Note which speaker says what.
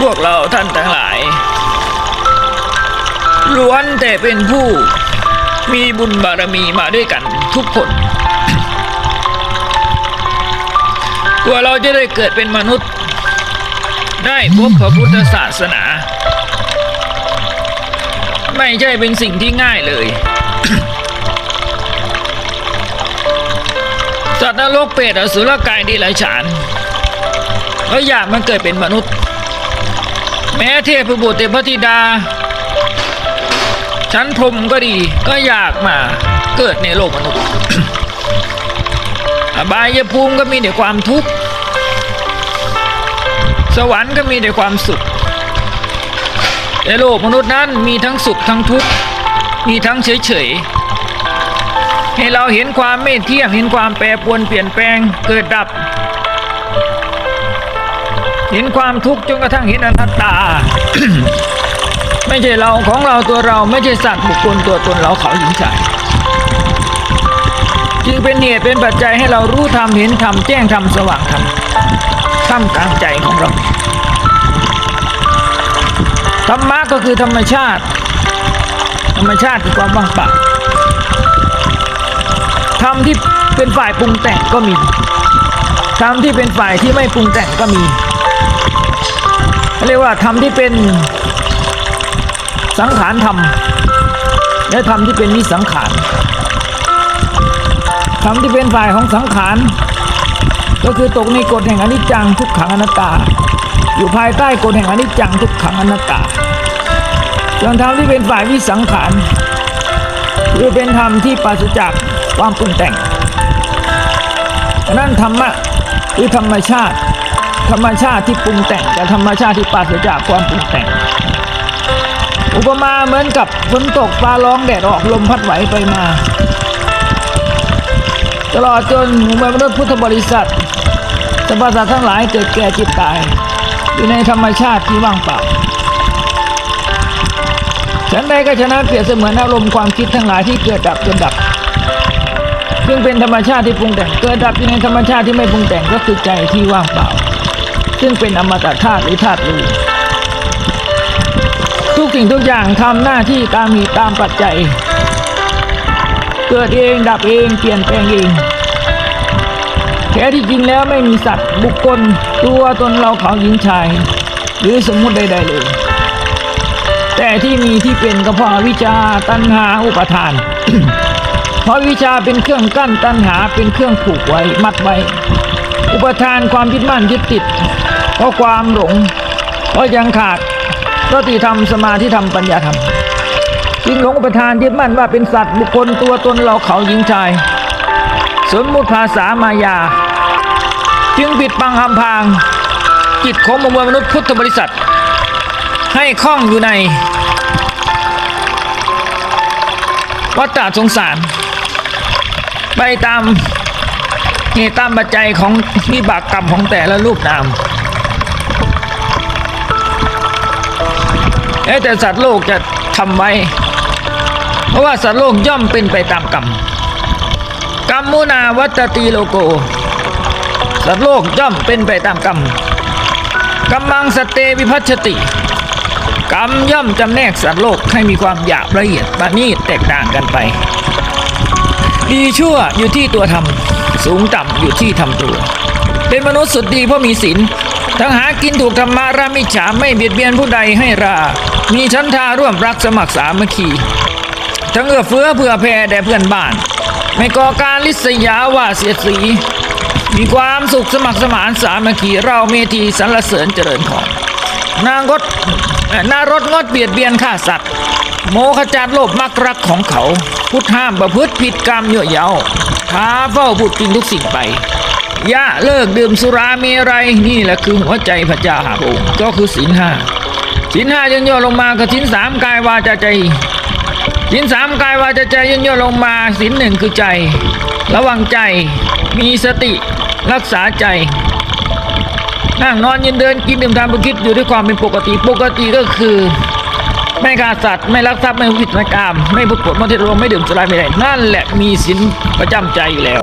Speaker 1: พวกเราท่านทั้งหลาย ล้วนแต่เป็นผู้มีบุญบารมีมาด้วยกันทุกคนกว่าเราจะได้เกิดเป็นมนุษย์ ได้พบพระพุทธศาสนา ไม่ใช่เป็นสิ่งที่ง่ายเลยสัตว์นรกเปรตอสุรกายดีหลายฉานก็อยากมันเกิดเป็นมนุษย์ แม้เทพบุตรเทพธิดา ชั้นพรมก็ดีก็อยากมาเกิดในโลกมนุษย์อบายภูมิก็มีแต่ความทุกข์ สวรรค์ก็มีแต่ความสุขในโลกมนุษย์นั้นมีทั้งสุขทั้งทุกข์ มีทั้งเฉยเฉยๆให้เราเห็นความไม่เที่ยงเห็นความแปรปรวนเปลี่ยนแปลงเกิดดับ เห็นความทุกข์จนกระทั่งเห็นอนัตตา ไม่ใช่เราของเราตัวเราไม่ใช่สัตว์บุคคลตัวตนเราเขาหญิงชายจึงเป็นเหตุเป็นปัจจัยให้เรารู้ธรรมเห็นธรรมแจ้งธรรมสว่างธรรมท่ามกลางใจของเราธรรมะก็คือธรรมชาติ ธรรมชาติคือความว่างเปล่าธรรมที่เป็นฝ่ายปรุงแต่งก็มีธรรมที่เป็นฝ่ายที่ไม่ปรุงแต่งก็มี เรียกว่าธรรมที่เป็นสังขารธรรม และธรรมที่เป็นนิสังขารธรรมที่เป็นฝ่ายของสังขารก็คือตกในกฎแห่งอนิจจังทุกขังอนัตตา อยู่ภายใต้กฎแห่งอนิจจังทุกขังอนัตตาส่วนธรรมที่เป็นฝ่ายวิสังขารคือเป็นธรรมที่ปราศจากความปรุงแต่งนั่นธรรมะคือธรรมชาติ ธรรมชาติที่ปรุงแต่งกับธรรมชาติที่ปราศจากความปรุงแต่ง อุปมาเหมือนกับฝนตกฟ้าร้องแดดออกลมพัดไหวไปมา ตลอดจนหมู่มนุษย์พุทธบริษัทสรรพสัตว์ทั้งหลายเกิดแก่จิตตาย อยู่ในธรรมชาติที่ว่างเปล่าฉันใดก็ฉะนั้นเปรียบเสมือนอารมณ์ความคิดทั้งหลายที่เกิดดับจนดับ ซึ่งเป็นธรรมชาติที่ปรุงแต่ง เกิดดับอยู่ในธรรมชาติที่ไม่ปรุงแต่งก็คือใจที่ว่างเปล่า ซึ่งเป็นอมตะธาตุหรือธาตุรู้ทุกสิ่งทุกอย่างทำหน้าที่ตามมีตามปัจจัย เกิดเองดับเองเปลี่ยนแปลงเองแท้ที่จริงแล้วไม่มีสัตว์บุคคลตัวตนเราเขาหญิงชาย หรือสมมุติใด ๆ เลย แต่ที่มีที่เป็นก็เพราะวิชชาตัณหาอุปทาน เพราะวิชาเป็นเครื่องกั้นตัณหาเป็นเครื่องผูกไว้มัดไว้ อุปทานความยึดมั่นยึดติด เพราะความหลง เพราะยังขาดสติธรรมสมาธิธรรมปัญญาธรรมจึงหลงอุปทานยึดมั่นว่าเป็นสัตว์บุคคลตัวตนเราเขาหญิงชาย สมมุติภาษามายา จึงปิดบังอำพาง จิตของมวลมนุษย์พุทธบริษัท ให้คล้องอยู่ในวัฏฏะสงสาร ไปตาม เหตุตามปัจจัยของวิบากกรรมของแต่ละรูปนามเอ๊แต่สัตว์โลกจะทำไว้ เพราะว่าสัตว์โลกย่อมเป็นไปตามกรรมกรรมมุนาวัตติโลโก สัตว์โลกย่อมเป็นไปตามกรรมกำมังสเตวิพัชชติ กรรมย่อมจำแนกสัตว์โลกให้มีความหยาบละเอียดประณีตแตกต่างกันไป ดีชั่วอยู่ที่ตัวทำ สูงต่ำอยู่ที่ทำตัว เป็นมนุษย์สุดดีเพราะมีศีลทั้งหากินถูกธรรมารามิฉาไม่เบียดเบียนผู้ใดให้รา มีชั้นทาร่วมรักสมัครสามัคคี ทั้งเอื้อเฟื้อเพื่อแผ่แด่เพื่อนบ้าน ไม่ก่อการลิษยาว่าเสียสี มีความสุขสมัครสมานสามัคคีเราเมธีสรรเสริญเจริญของนางกดเอ่อนารดงดเบียดเบียนฆ่าสัตว์ โมขจัดโลภมักรักของเขา พุทธห้ามประพฤติผิดกรรมเยอะเยา ท้าเฝ้าพูดกินทุกสิ่งไปย่าเลิกดื่มสุราเมรัยนี่แหละคือหัวใจพระเจ้าหาพระองค์ก็คือศีลห้าศีลห้าย่นย่อลงมากับศีลสามกายวาจาใจศีลสามกายวาจาใจย่นย่อลงมาศีลหนึ่งคือใจ ระวังใจมีสติรักษาใจนั่งนอนยืนเดินกินดื่มทำประคิดอยู่ด้วยความเป็นปกติปกติก็คือ ไม่ฆ่าสัตว์ไม่ลักทรัพย์ไม่ผิดไม่กาม ไม่บุกกฎไม่เทศรวมไม่ดื่มสุราไม่ได้นั่นแหละมีศีลประจำใจอยู่แล้ว